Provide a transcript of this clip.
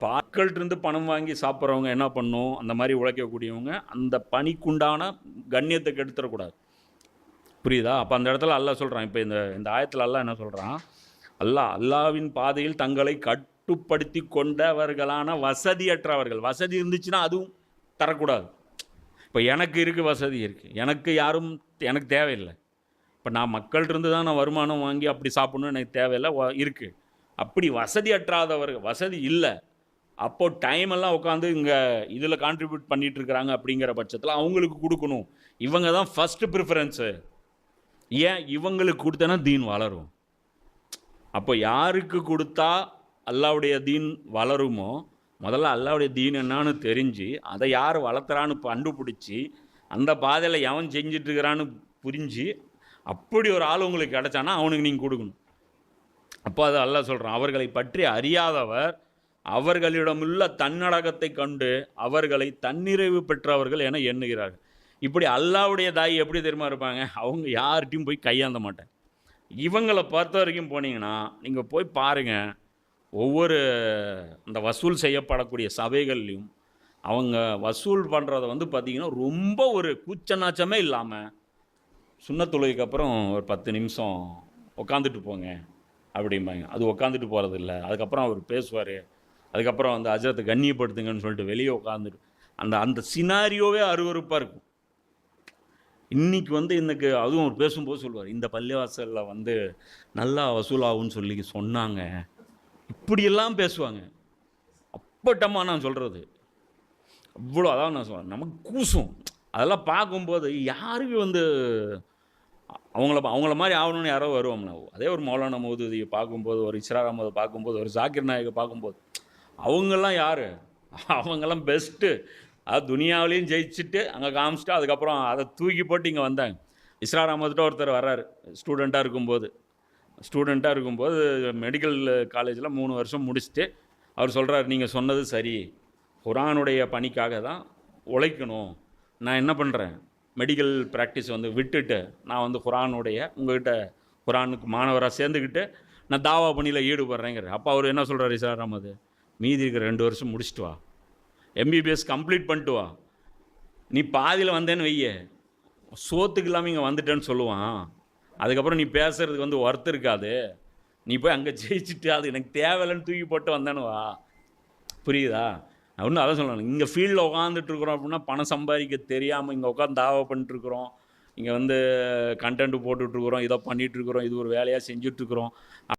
பாக்கள்கிட்ட பணம் வாங்கி சாப்பிட்றவங்க என்ன பண்ணும்? அந்த மாதிரி உழைக்கக்கூடியவங்க அந்த பணிக்குண்டான கண்ணியத்தை கெடுத்துடக்கூடாது புரியுதா? அப்போ அந்த இடத்துல அல்லா சொல்கிறான் இப்போ இந்த இந்த ஆயத்தில் அல்லாஹ் என்ன சொல்கிறான் அல்லாஹ் அல்லாவின் பாதையில் தங்களை கட்டுப்படுத்தி கொண்டவர்களான வசதியற்றவர்கள். வசதி இருந்துச்சுன்னா அதுவும் தரக்கூடாது. இப்போ எனக்கு இருக்குது வசதி இருக்குது எனக்கு யாரும் எனக்கு தேவையில்லை. இப்போ நான் மக்கள்கிட்ட இருந்து தான் நான் வருமானம் வாங்கி அப்படி சாப்பிட்ணும்னு எனக்கு தேவையில்லை. வ- இருக்குது அப்படி வசதியற்றாதவர்கள் வசதி இல்லை. அப்போது டைம் எல்லாம் உட்காந்து இங்கே இதில் கான்ட்ரிபியூட் பண்ணிட்டு இருக்கிறாங்க அப்படிங்கிற பட்சத்தில் அவங்களுக்கு கொடுக்கணும். இவங்க தான் ஃபஸ்ட்டு ப்ரிஃபரன்ஸு ஏன்? இவங்களுக்கு கொடுத்தனா தீன் வளரும். அப்போ யாருக்கு கொடுத்தா அல்லாவுடைய தீன் வளருமோ? முதல்ல அல்லாவுடைய தீன் என்னான்னு தெரிஞ்சு அதை யார் வளர்த்துறான்னு கண்டுபிடிச்சி அந்த பாதையில் எவன் செஞ்சிட்ருக்கிறான்னு புரிஞ்சு அப்படி ஒரு ஆள் உங்களுக்கு கிடச்சானா அவனுக்கு நீங்கள் கொடுக்கணும். அப்போ அதை அல்லா சொல்கிறான் அவர்களை பற்றி அறியாதவர் அவர்களிடமுள்ள தன்னடகத்தை கண்டு அவர்களை தன்னிறைவு பெற்றவர்கள் என எண்ணுகிறார்கள். இப்படி அல்லாவுடைய தாய் எப்படி தெரியுமா இருப்பாங்க? அவங்க யார்கிட்டையும் போய் கையாந்த மாட்டேன். இவங்களை பொறுத்த வரைக்கும் போனீங்கன்னா நீங்கள் போய் பாருங்கள் ஒவ்வொரு அந்த வசூல் செய்யப்படக்கூடிய சபைகள்லையும் அவங்க வசூல் பண்ணுறத வந்து பார்த்திங்கன்னா ரொம்ப ஒரு கூச்சநாச்சமே இல்லாமல் சுண்ணத்தொழுகைக்கு அப்புறம் ஒரு பத்து நிமிஷம் உக்காந்துட்டு போங்க அப்படிம்பாங்க. அது உக்காந்துட்டு போகிறது இல்லை அதுக்கப்புறம் அவர் பேசுவார். அதுக்கப்புறம் அந்த அஜரத்தை கண்ணியப்படுத்துங்கன்னு சொல்லிட்டு வெளியே உட்காந்துட்டு அந்த அந்த சினாரியோவே அருவருப்பாக இருக்கும். இன்றைக்கி வந்து இன்னைக்கு அதுவும் அவர் பேசும்போது சொல்லுவார் இந்த பள்ளிவாசலில் வந்து நல்லா வசூலாகும்னு சொல்லி சொன்னாங்க. இப்படியெல்லாம் பேசுவாங்க. அப்பட்டமாக நான் சொல்கிறது அவ்வளோ அதான் நான் சொல்கிறேன் நமக்கு கூசும். அதெல்லாம் பார்க்கும்போது யாருக்கு வந்து அவங்கள அவங்கள மாதிரி ஆகணும்னு யாரோ வருவாங்களா? அதே ஒரு மௌலான மௌதூதியை பார்க்கும்போது ஒரு இஸ்ரார் அஹமதை பார்க்கும்போது ஒரு ஜாக்கிர் நாயகை பார்க்கும்போது அவங்கெல்லாம் யார்? அவங்கெல்லாம் பெஸ்ட்டு அது துனியாவிலையும் ஜெயிச்சுட்டு அங்கே காமிச்சிட்டு அதுக்கப்புறம் அதை தூக்கி போட்டு இங்கே வந்தாங்க. இஸ்ரார் அஹமதுட்ட ஒருத்தர் வர்றாரு. ஸ்டூடெண்ட்டாக இருக்கும்போது. ஸ்டூடெண்ட்டாக இருக்கும்போது மெடிக்கல் காலேஜில் மூணு வருஷம் முடிச்சுட்டு அவர் சொல்கிறார் நீங்கள் சொன்னது சரி. குரானுடைய பணிக்காக தான் உழைக்கணும். நான் என்ன பண்ணுறேன் மெடிக்கல் ப்ராக்டிஸ் வந்து விட்டுட்டு நான் வந்து குரானுடைய உங்கள்கிட்ட குரானுக்கு மாணவராக சேர்ந்துக்கிட்டு நான் தாவா பணியில் ஈடுபடுறேங்கிற அப்போ அவர் என்ன சொல்கிறார் இசார் அஹமது மீதி இருக்கிற ரெண்டு வருஷம் முடிச்சிட்டு வா. எம்பிபிஎஸ் கம்ப்ளீட் பண்ணிட்டு வா. நீ பாதியில் வந்தேன்னு வைய. சோத்துக்கு இல்லாமல் இங்கே வந்துட்டேன்னு சொல்லுவான். அதுக்கப்புறம் நீ பேசுகிறதுக்கு வந்து ஒர்த்து இருக்காது. நீ போய் அங்கே ஜெயிச்சுட்டு அது எனக்கு தேவையில்லைன்னு தூக்கி போட்டு வந்தேன்னு வா. புரியுதா? அப்படின்னு அதான் சொல்லணும். இங்கே ஃபீல்டில் உட்காந்துட்ருக்குறோம் அப்படின்னா பணம் சம்பாதிக்க தெரியாமல் இங்கே உட்காந்து தாவா பண்ணிட்டுருக்குறோம் இங்கே வந்து கண்டென்ட் போட்டுட்ருக்குறோம் இதை பண்ணிகிட்ருக்குறோம் இது ஒரு வேலையாக செஞ்சுட்ருக்குறோம்